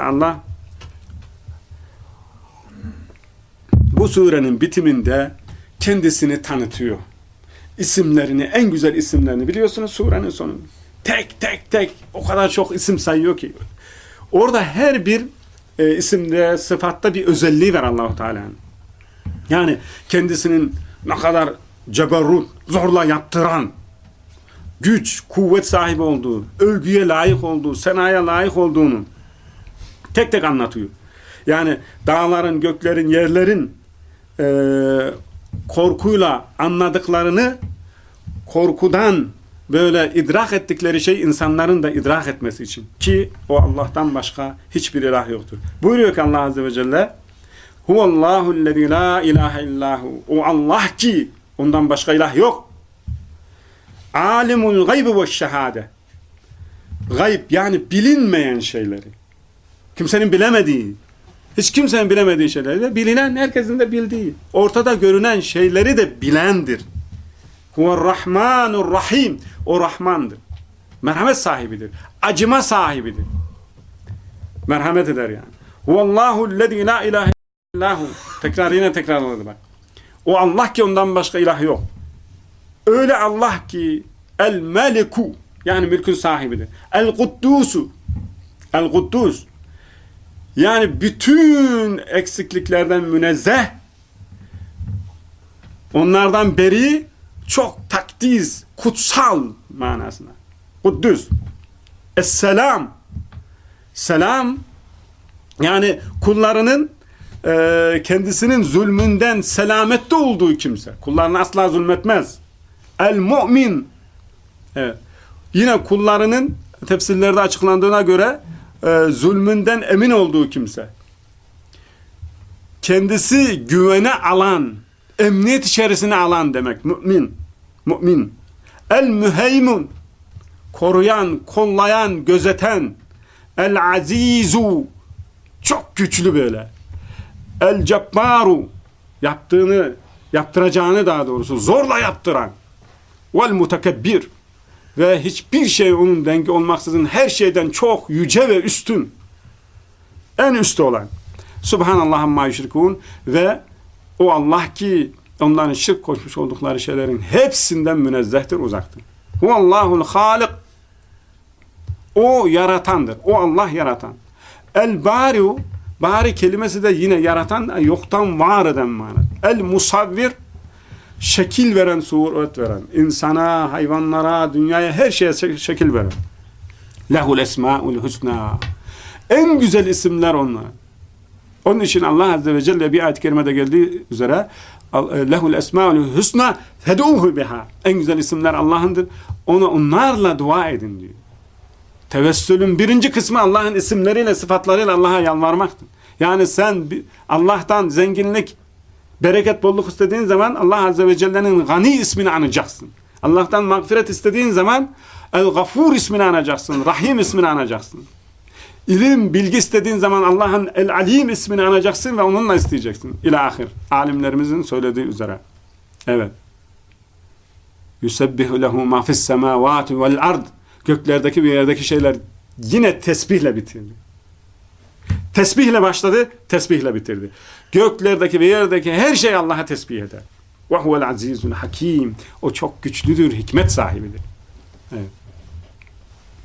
Allah bu surenin bitiminde kendisini tanıtıyor. İsimlerini, en güzel isimlerini biliyorsunuz surenin sonunda. Tek tek tek o kadar çok isim sayıyor ki. Orada her bir e, isimde, sıfatta bir özelliği var Allahu Teala'nın. Yani kendisinin ne kadar ceberrut, zorla yaptıran, güç, kuvvet sahibi olduğu, övgüye layık olduğu, senaya layık olduğunu tek tek anlatıyor. Yani dağların, göklerin, yerlerin e, korkuyla anladıklarını korkudan böyle idrak ettikleri şey insanların da idrak etmesi için. Ki o Allah'tan başka hiçbir ilah yoktur. Buyuruyor ki Allah Azze ve Celle Huvallahu allazî la ilahe illahu. O Allah ki ondan başka ilah yok. Alimul gaybi ve şehade. Gayb yani bilinmeyen şeyleri. Kimsenin bilemediği, hiç kimsenin bilemediği şeyleri de bilinen, herkesin de bildiği. Ortada görünen şeyleri de bilendir. Huvarrahmanur rahim. O Rahmandır. Merhamet sahibidir. Acıma sahibidir. Merhamet eder yani. Huvallahu lezî la ilahe illahu. Tekrar yine tekrarladı bak. O Allah ki ondan başka ilah yok. Öyle Allah ki el meliku yani mülkün sahibidir. El kuddusu el kuddus yani bütün eksikliklerden münezzeh onlardan beri çok takdiz, kutsal manasına. Kuddüs. Esselam. Selam yani kullarının e, kendisinin zulmünden selamette olduğu kimse. Kullarına asla zulmetmez. El mu'min. Evet. Yine kullarının tefsirlerde açıklandığına göre e, zulmünden emin olduğu kimse. Kendisi güvene alan, emniyet içerisine alan demek. Mümin. Mümin. El müheymun. Koruyan, kollayan, gözeten. El azizu. Çok güçlü böyle. El cebbaru. Yaptığını, yaptıracağını daha doğrusu zorla yaptıran. Vel mutekebbir. Ve hiçbir şey onun dengi olmaksızın her şeyden çok yüce ve üstün. En üstü olan. Subhanallah amma yüşrikûn ve o Allah ki onların şirk koşmuş oldukları şeylerin hepsinden münezzehtir, uzaktır. Huvallahul halik o yaratandır. O Allah yaratan. El bariu bari kelimesi de yine yaratan, yoktan var eden mana. El musavvir şekil veren, suret veren. insana, hayvanlara, dünyaya, her şeye şekil veren. Lehul esmaul husna. En güzel isimler onlar. Onun için Allah Azze ve Celle bir ayet-i kerimede geldiği üzere lehul esmaul husna feduhu biha. En güzel isimler Allah'ındır. Ona onlarla dua edin diyor. Tevessülün birinci kısmı Allah'ın isimleriyle, sıfatlarıyla Allah'a yalvarmaktır. Yani sen Allah'tan zenginlik, bereket, bolluk istediğin zaman Allah Azze ve Celle'nin gani ismini anacaksın. Allah'tan mağfiret istediğin zaman El-Gafur ismini anacaksın. Rahim ismini anacaksın. İlim, bilgi istediğin zaman Allah'ın El-Alim ismini anacaksın ve onunla isteyeceksin. İlahir. Alimlerimizin söylediği üzere. Evet. Yusebbihu lehu ma fis semavati vel ard. Göklerdeki ve yerdeki şeyler yine tesbihle bitirdi. Tesbihle başladı, tesbihle bitirdi. Göklerdeki ve yerdeki her şey Allah'a tesbih eder. Ve huvel azizul hakim. O çok güçlüdür, hikmet sahibidir. Evet.